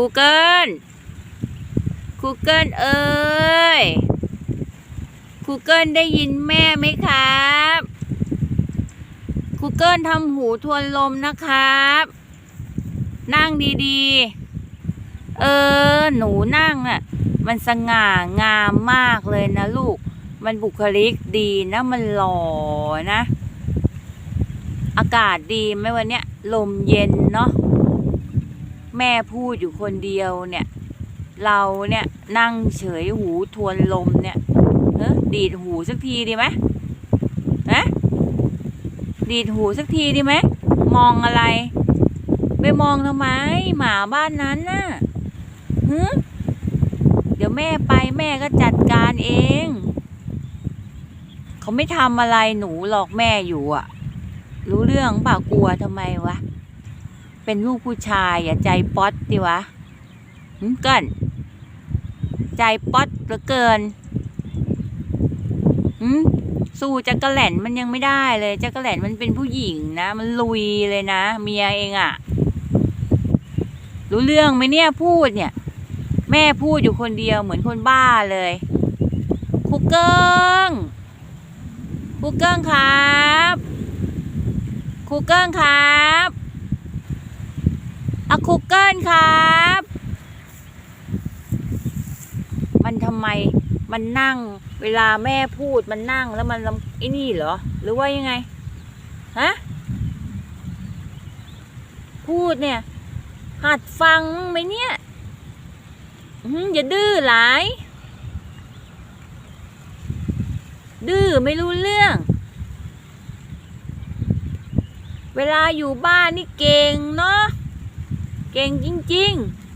ครูเกิลครูเกิลเอ้ยครูเกิลได้ยินแม่ไหมครับครูเกิลทำหูทวนลมนะครับ นั่งดีๆ เออ หนูนั่งอะ มันสง่างามมากเลยนะลูก มันบุคลิกดีนะ มันหล่อนะ อากาศดีไหมวันเนี้ย ลมเย็นเนาะ แม่พูดอยู่คนเดียวเนี่ย เราเนี่ยนั่งเฉยหูทวนลมเนี่ยเออดีดหูสักทีดีไหมฮะดีดหูสักทีดีไหมมองอะไร ไปมองทำไมหมาบ้านนั้นน่ะฮึเดี๋ยวแม่ไปแม่ก็จัดการเอง เขาไม่ทำอะไรหนูหรอกแม่อยู่อะรู้เรื่องป่ากลัวทำไมวะ เป็นลูกผู้ชายอย่าใจป๊อตดิวะหึเกินใจป๊อตเหลือเกินหืมสู้จักรแหลนมันยังไม่ได้เลยจักรแหลนมันเป็นผู้หญิงนะ มันลุยเลยนะ เมียเองอะรู้เรื่องไหมเนี่ยพูดเนี่ย แม่พูดอยู่คนเดียวเหมือนคนบ้าเลยครูเกิ้งครูเกิ้งครับครูเกิ้งครับ ครูเกิ้งครับ มันทำไมมันนั่ง เวลาแม่พูดมันนั่งแล้วมันไอ้นี่เหรอ หรือว่ายังไง ฮะ พูดเนี่ย หัดฟังไหมเนี่ยหืออย่าดื้อหลาย ดื้อไม่รู้เรื่อง เวลาอยู่บ้านนี่เก่งเนาะ เก่งจริง ๆ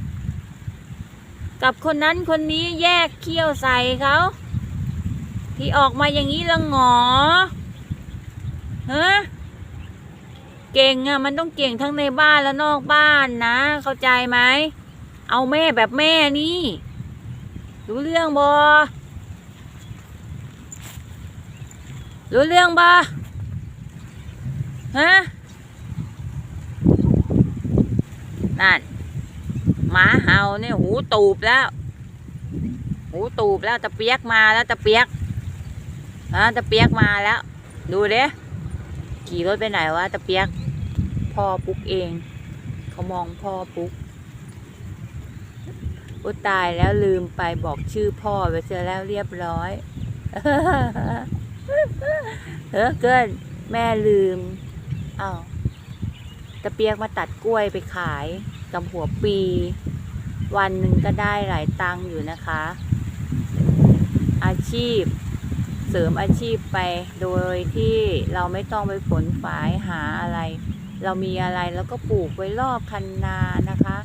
กับคนนั้นคนนี้แยกเขี้ยวใส่เขา ที่ออกมาอย่างนี้ละหงอฮะเก่งอะมันต้องเก่งทั้งในบ้านและนอกบ้านนะ เข้าใจไหม เอาแม่แบบแม่นี่ รู้เรื่องบอรู้เรื่องบอฮะ นั่นหมา เห่าเนี่ยหูตูบแล้ว หูตูบแล้วตะเปียกมาแล้วตะเปียกฮะตะเปียกมาแล้ว ดูเด้ขี่รถไปไหนวะตะเปียกพ่อปุ๊กเองเขามองพ่อปุ๊กอุตายแล้วลืมไปบอกชื่อพ่อไปเสียแล้วเรียบร้อยเออเกินแม่ลืมอ้าวตะเปียกมาตัดกล้วยไปขายกับหัวปี วันหนึ่งก็ได้หลายตังค์อยู่นะคะ อาชีพเสริมอาชีพไปโดยที่เราไม่ต้องไปผลฝายหาอะไร เรามีอะไรแล้วก็ปลูกไว้รอบคันนานะคะ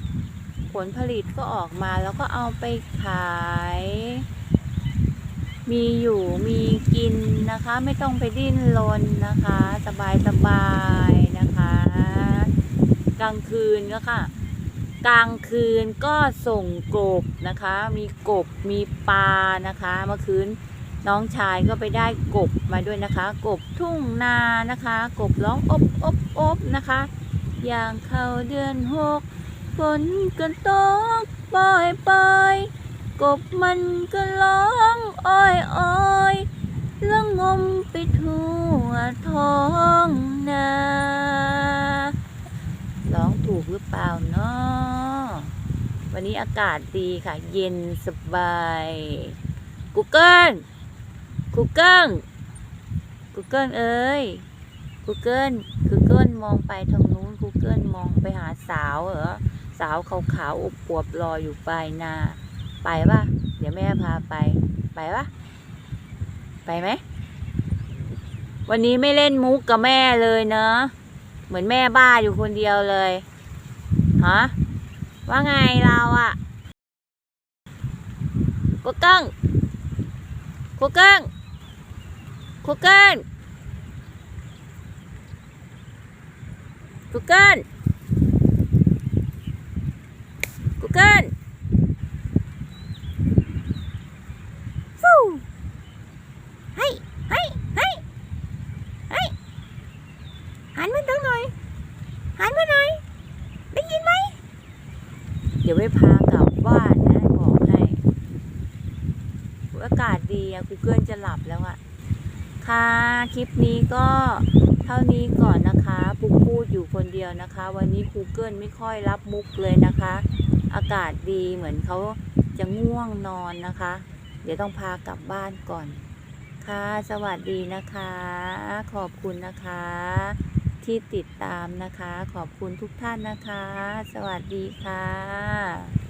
ผลผลิตก็ออกมาแล้วก็เอาไปขาย มีอยู่มีกินนะคะ ไม่ต้องไปดิ้นรนนะคะ สบายสบายๆนะคะ กลางคืนก็ค่ะ กลางคืนก็ส่งกบนะคะ มีกบมีปลานะคะ เมื่อคืนน้องชายก็ไปได้กบมาด้วยนะคะ กบทุ่งนานะคะ กบร้องอบอบอบนะคะ อย่างเข้าเดือนหกฝนก็ตกปล่อยปล่อยกบมันก็ร้องอ้อยอ้อยแล้วงมไปทั่วท้องนาร้องถูกหรือเปล่าเนาะ วันนี้อากาศดีค่ะ เย็นสบายกูเกิลกูเกิลกูเกิลเอ้ยกูเกิลกูเกิลมองไปทางนู้นกูเกิลมองไปหาสาวเหรอ สาวขาวๆอบอวบรออยู่ปลายนา ไปปะเดี๋ยวแม่พาไป ไปปะไปไหม วันนี้ไม่เล่นมุกกับแม่เลยเนอะเหมือนแม่บ้าอยู่คนเดียวเลย ฮะ ว่าไงเราอะกูเกิ้งกูเกิ้งกูเกิ้งกูเกิ้งกูเกิ้งฟูเฮ้ยเฮ้ยเฮ้ยเฮ้ยหันมาทางหน่อย หันมาหน่อย ได้ยินไหมดี๋ยวไม่พากลับบ้านนะบอกให้อากาศดีอะ Google จะหลับแล้วอะค่ะ คลิปนี้ก็เท่านี้ก่อนนะคะปุ๊กพูดอยู่คนเดียวนะคะ วันนี้ Google ไม่ค่อยรับมุกเลยนะคะ อากาศดีเหมือนเขาจะง่วงนอนนะคะ เดี๋ยวต้องพากลับบ้านก่อน ค่ะ สวัสดีนะคะ ขอบคุณนะคะ ที่ติดตามนะคะ ขอบคุณทุกท่านนะคะ สวัสดีค่ะ